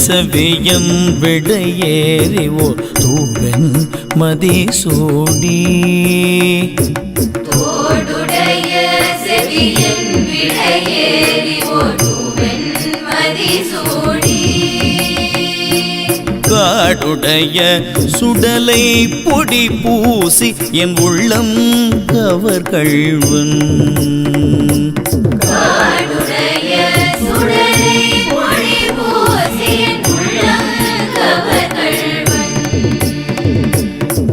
செவியன் விடையேறி ஓர் தூவன் ஒருவன் மதிசூடி காடுடைய சுடலை பொடி பூசி என் உள்ளம் கவர் கள்வன்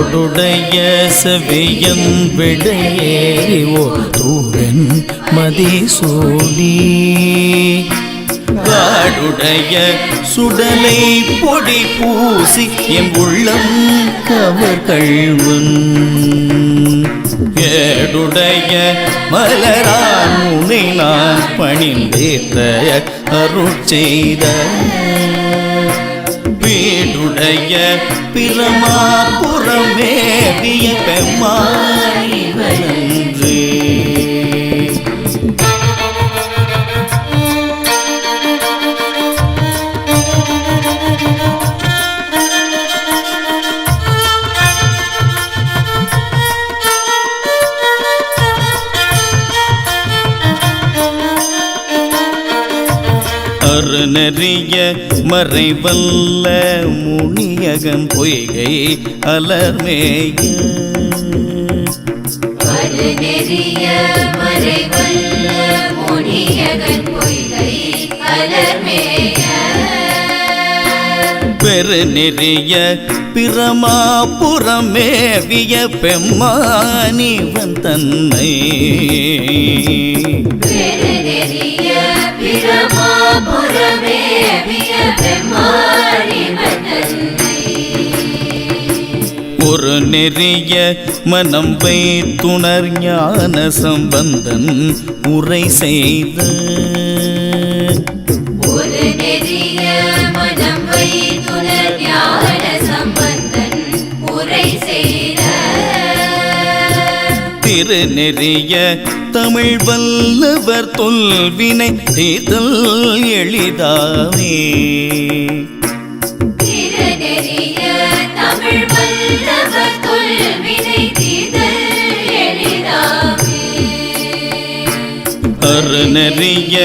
தோடுடைய செவியன் விடையேறி ஓ தூவன் மதிசூடி காடுடைய சுடலை பொடி பூசி என் உள்ளம் கவர் கள்வன் ஏடுடைய மலரான் உனை நான் பணிந்தேத்த அருள் செய்த உடைய வீடுடைய பிரமாபுரமேவிய பெம்மானிவனன்று அருணறிய மறைவல்ல முனியகன் பொய்கை அலர்மேய. அது நெறிய மறைவல்ல முனியகன் பொய்கை பெருநெறிய பிரமாபுரமேவிய பெம்மானிவன் தன்னை. பெரு நெறிய பிரமாபுரமேவிய பெம்மாறி மன்னன்னை ஒரு நெறிய மனம் வைத்துணர் ஞான சம்பந்தன் உரை செய்த திருநெறிய தமிழ் வல்லவர் தொல்வினை தீர்த்தல் எளிதாவே. அருணறிய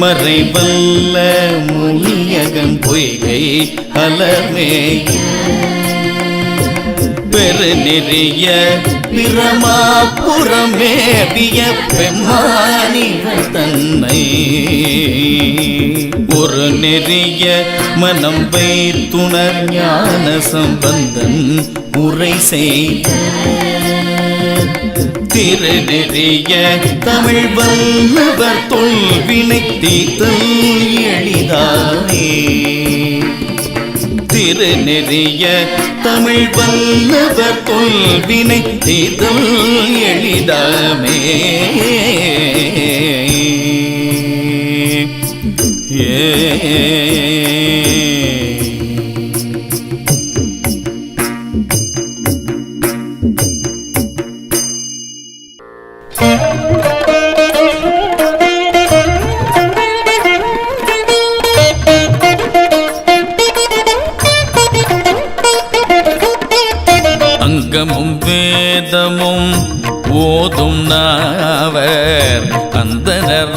மறைவல்ல முனியகன் பொய்கை அலர்மேய பெருநெறிய பிரமாபுரமேவிய பெம்மானிகள் தன்னை. ஒரு நெறிய மனம் வைத்துணர் ஞான சம்பந்தன் உரை செய்த திருநெறிய தமிழ் வல்லவர் தொல்வினை தீர்த்தல் எளிதானே. திருநெறிய தமிழ் வல்லவர் கொள்வினை தீர்தல் எளிதாமே. ஏ. சங்கமும் வேதமும் ஓதும் நாவர் அந்தனர்